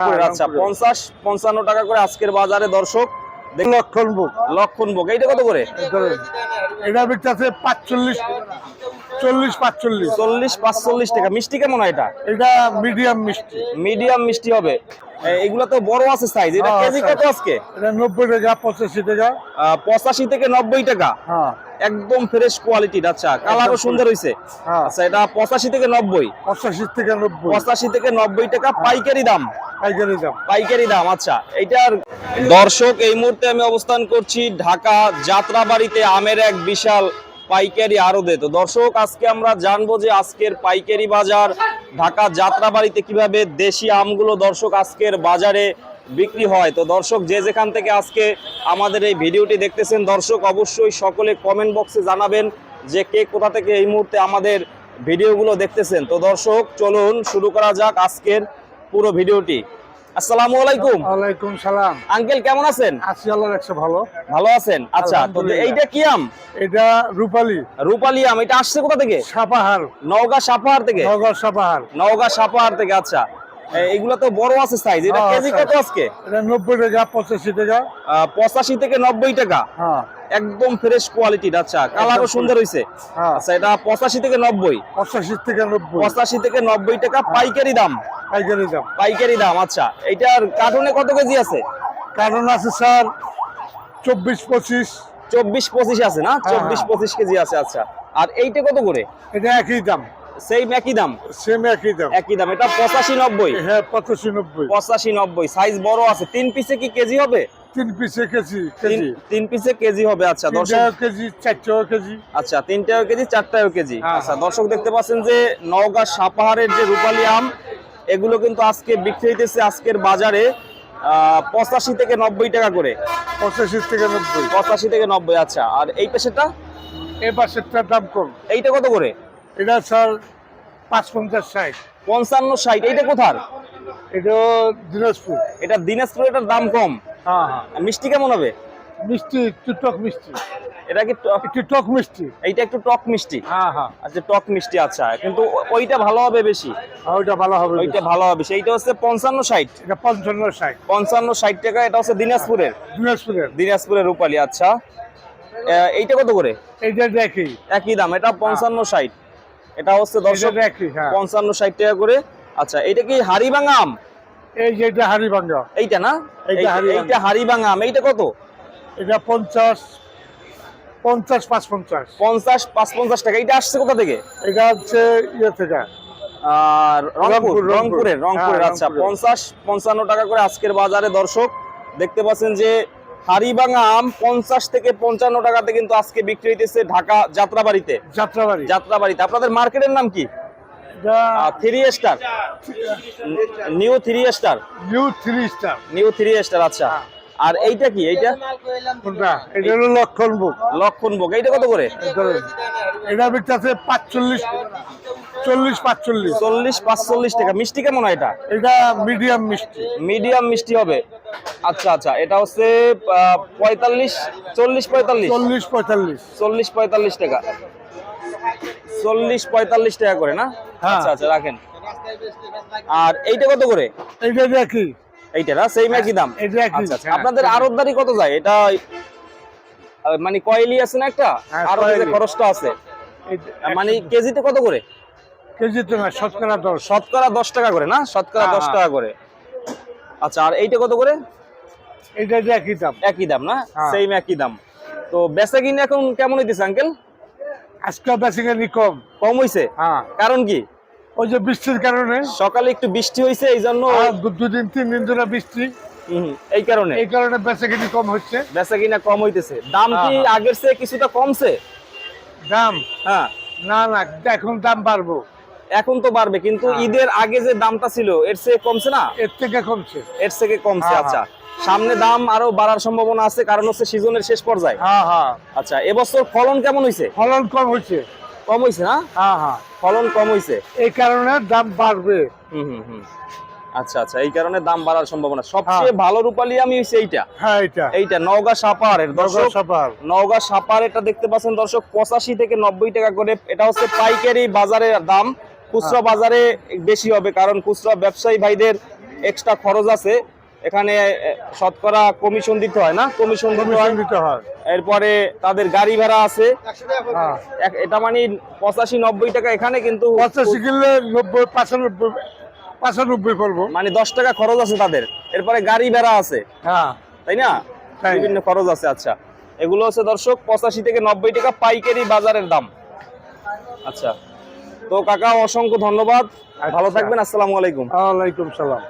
আচ্ছা পঞ্চাশ পঞ্চান্ন টাকা করে আজকের বাজারে দর্শক লক্ষণ বুক লক্ষণ ভোগ এইটা কত করে? এটা বিকতে আছে পাঁচচল্লিশ চল্লিশ পাঁচচল্লিশ। চল্লিশ পাঁচচল্লিশ টাকা। মিষ্টি কেমন হয় এটা? এটা মিডিয়াম মিষ্টি। মিডিয়াম মিষ্টি হবে। এগুলো তো বড় আছে সাইজ এটা হ্যাঁ, কেজি কত আজকে? এটা নব্বই টাকা পঁচাশি টাকা। পঁচাশি থেকে নব্বই টাকা। হ্যাঁ। একদম ফ্রেশ কোয়ালিটির আচ্ছা কালারও সুন্দর হয়েছে হ্যাঁ। আচ্ছা এটা পঁচাশি থেকে নব্বই। পঁচাশি থেকে নব্বই। পঁচাশি থেকে নব্বই টাকা পাইকারি দাম। পাইকারি দাম। পাইকারি দাম আচ্ছা। এটার দর্শক, এই মুহূর্তে আমি অবস্থান করছি ঢাকা যাত্রাবাড়িতে, আমের এক বিশাল পাইকারি আড়তে। তো দর্শক, আজকে আমরা জানব যে আজকের পাইকারি বাজার ঢাকা যাত্রাবাড়িতে কীভাবে দেশি আমগুলো দর্শক আজকের বাজারে বিক্রি হয়। তো দর্শক, যে যেখান থেকে আজকে আমাদের এই ভিডিওটি দেখতেছেন, দর্শক অবশ্যই সকলে কমেন্ট বক্সে জানাবেন যে কে কোথা থেকে এই মুহূর্তে আমাদের ভিডিওগুলো দেখতেছেন। তো দর্শক, চলুন শুরু করা যাক আজকের পুরো ভিডিওটি। আসসালামু আলাইকুম। ওয়ালাইকুম সালাম। আঙ্কেল কেমন আছেন? আশি আল্লাহ একশো ভালো। ভালো আছেন? আচ্ছা তো এইটা কি আম? এটা রূপালী। রূপালি আম এটা আসছে কোথা থেকে? সাপাহার। নওগাঁ সাপাহার থেকে? নগর সাপাহার। নওগাঁ সাপাহার থেকে আচ্ছা। এ, তো বড় আছে সাইজ এটা হ্যাঁ, কেজি কত আজকে? এটা নব্বই টাকা পঁচাশি টাকা। পঁচাশি থেকে নব্বই টাকা। হ্যাঁ। একদম ফ্রেশ কোয়ালিটির আচ্ছা। কালারও সুন্দর হয়েছে হ্যাঁ। আচ্ছা এটা পঁচাশি থেকে নব্বই। পঁচাশি থেকে নব্বই। পঁচাশি থেকে নব্বই টাকা পাইকারি দাম। পাইকারি দাম। পাইকারি দাম আচ্ছা। এটার কার্টুনে কত কেজি আছে? কারণ আছে স্যার চব্বিশ পঁচিশ। চব্বিশ পঁচিশ আছে না? চব্বিশ হ্যাঁ। পঁচিশ কেজি আছে আচ্ছা। আর এইটা কত করে? এটা একই দাম। সেই একই দাম? সেম একই দাম। একই দাম। এটা পঁচাশি নব্বই। হ্যাঁ পঁচাশি নব্বই। পঁচাশি নব্বই। সাইজ বড় আছে। তিন পিসে কি কেজি হবে? তিন পিসে কেজি তিন কেজি। তিন পিসে কেজি হবে আচ্ছা দর্শক কেজি চার কেজি। আচ্ছা তিনটাও কেজি চারটাও কেজি। হ্যাঁ, আচ্ছা হ্যাঁ। দর্শক দেখতে পাচ্ছেন যে নওগাঁ সাপাহারের যে রূপালী আম এগুলো কিন্তু আজকে বিক্রি হইতেছে আজকের বাজারে পঁচাশি থেকে নব্বই টাকা করে। পঁচাশি থেকে নব্বই। পঁচাশি থেকে নব্বই আচ্ছা। আর এই পেশেটা এই পাশেরটার দাম কম। এইটা কত করে? এটা স্যার পাঁচ পঞ্চাশ ষাট। পঞ্চান্ন ষাট এইটা কোথার? এটা দিনাজপুর। এটা দিনাজপুর এটার দাম কম। হ্যাঁ হ্যাঁ। মিষ্টি কেমন হবে? মিষ্টি একটু টক মিষ্টি। এটা কি টক- একটু টক মিষ্টি। এইটা একটু টক মিষ্টি? হ্যাঁ হ্যাঁ। আচ্ছা টক মিষ্টি আচ্ছা। কিন্তু ওইটা ভালো হবে বেশি? আর ওইটা ভালো হবে ওইটা ভালো হবে। সেইটা হচ্ছে পঞ্চান্ন ষাট। এটা পঞ্চান্ন ষাট। পঞ্চান্ন ষাট টাকা এটা হচ্ছে দিনাজপুরের। দিনাজপুরের। দিনাজপুরের রূপালী আচ্ছা। এইটা কত করে? এইটা দেখি। একই দাম এটা পঞ্চান্ন ষাট। এটা হচ্ছে দেখি হ্যাঁ। পঞ্চান্ন ষাট টাকা করে। আচ্ছা এটা কি হাড়িভাঙা আম? এই যে এটা হাড়িভাঙ্গা। এইটা না? এইটা আম এইটা কত? এটা পঞ্চাশ পঞ্চাশ পাঁচ পঞ্চাশ। পঞ্চাশ পাঁচ পঞ্চাশ টাকা। এটা আসছে কোথা থেকে? এটা হচ্ছে ইয়ে থেকে। আর রংপুর রংপুর, রংপুর। রংপুরের রংপুরের হ্যাঁ, আচ্ছা। পঞ্চাশ পঞ্চান্ন টাকা করে আজকের বাজারে দর্শক। দেখতে পাচ্ছেন যে হাড়িভাঙা আম পঞ্চাশ থেকে পঞ্চান্ন টাকাতে কিন্তু আজকে বিক্রি হইতেছে ঢাকা যাত্রাবাড়িতে। যাত্রাবাড়ি। যাত্রাবাড়িতে। আপনাদের মার্কেটের নাম কি? Three star new three star new three star new three star আচ্ছা। আর এইটা কি? এইটা? কোনটা? এটা হলো লক্ষণ বুক লক্ষণ ভোগ। এইটা কত করে? এটা আছে পাঁচচল্লিশ চল্লিশ পাঁচচল্লিশ। চল্লিশ পাঁচচল্লিশ টাকা। মিষ্টি কেমন হয় এটা? এটা মিডিয়াম মিষ্টি। মিডিয়াম মিষ্টি হবে। আচ্ছা আচ্ছা। এটা হচ্ছে পঁয়তাল্লিশ চল্লিশ পঁয়তাল্লিশ? চল্লিশ পঁয়তাল্লিশ। চল্লিশ পঁয়তাল্লিশ টাকা। চল্লিশ পঁয়তাল্লিশ টাকা করে না? হ্যাঁ। আচ্ছা আচ্ছা রাখেন। আর এইটা কত করে? এইটা এইটা না সেই একই দাম? আচ্ছা আচ্ছা। হ্যাঁ। আপনাদের আরতদারি কত যায়? এটা মানে কয়েলি আছে না একটা? হ্যাঁ, আর খরচটা আছে। মানে কেজিতে কত করে? কেজিতে না শতকরা দশ। শতকরা দশ টাকা করে না? শতকরা হ্যাঁ, দশ হ্যাঁ। টাকা করে। আচ্ছা আর এইটা কত করে? একই দাম। একই দাম না? হ্যাঁ। সেম একই দাম। তো বেচা কিনে এখন কেমন হইতেছে আঙ্কেল আজকে বেসিক্যালি কম। কম হইছে? হ্যাঁ। কারণ কি? ওই যে বৃষ্টির কারণে। সকালে একটু বৃষ্টি হইছে এই জন্য দুদিন তিন দিন ধরে বৃষ্টি। হুম, এই কারণে। এই কারণে বেচাকিনি কম হচ্ছে। বেচাকিনা কম হইতেছে। দাম কি হ্যাঁ, হ্যাঁ। আগের চেয়ে কিছুটা কমছে? দাম? হ্যাঁ। না না এখন দাম বাড়বো। এখন তো বাড়বে কিন্তু হ্যাঁ। ঈদের আগে যে দামটা ছিল এর চেয়ে কমছে না? এর থেকে কমছে। এর থেকে কমছে হ্যাঁ, আচ্ছা। সামনে দাম আরও বাড়ার সম্ভাবনা আছে কারণ হচ্ছে সিজনের শেষ পর্যায়ে। হ্যাঁ হ্যাঁ। আচ্ছা এবছর ফলন কেমন হইছে? ফলন কম হচ্ছে কম হইছে না? হ্যাঁ হ্যাঁ। ফলন কম হইছে। এই কারণে দাম বাড়বে। হুম হুম হুম। আচ্ছা আচ্ছা এই কারণে দাম বাড়ার সম্ভাবনা। সবচেয়ে ভালো রূপালি আমি হইছে এইটা। হ্যাঁ এটা এইটা নওগাঁ সাপারের দর্শক সাপার নওগাঁ সাপার এটা দেখতে পাচ্ছেন দর্শক পঁচাশি থেকে নব্বই টাকা করে। এটা হচ্ছে পাইকারি বাজারের দাম। খুচরা বাজারে বেশি হবে কারণ খুচরা ব্যবসায়ী ভাইদের এক্সট্রা খরচ আছে। এখানে শতকরা কমিশন দিতে হয় না? কমিশন দিতে হয়। এরপরে তাদের গাড়ি ভাড়া আছে। হ্যাঁ। এটা মানে পঁচাশি নব্বই টাকা এখানে কিন্তু পঁচাশি কিনলে নব্বই পাঁচানব্বই পাঁচানব্বই পড়ব মানে দশ টাকা খরচ আছে তাদের। এরপরে গাড়ি ভাড়া আছে। হ্যাঁ। তাই না? বিভিন্ন খরচ আছে আচ্ছা। এগুলো হচ্ছে দর্শক পঁচাশি থেকে নব্বই টাকা পাইকারি বাজারের দাম। আচ্ছা। তো কাকা অসংখ্য ধন্যবাদ। ভালো আচ্ছা। থাকবেন আসসালামু আলাইকুম। ওয়ালাইকুম সালাম।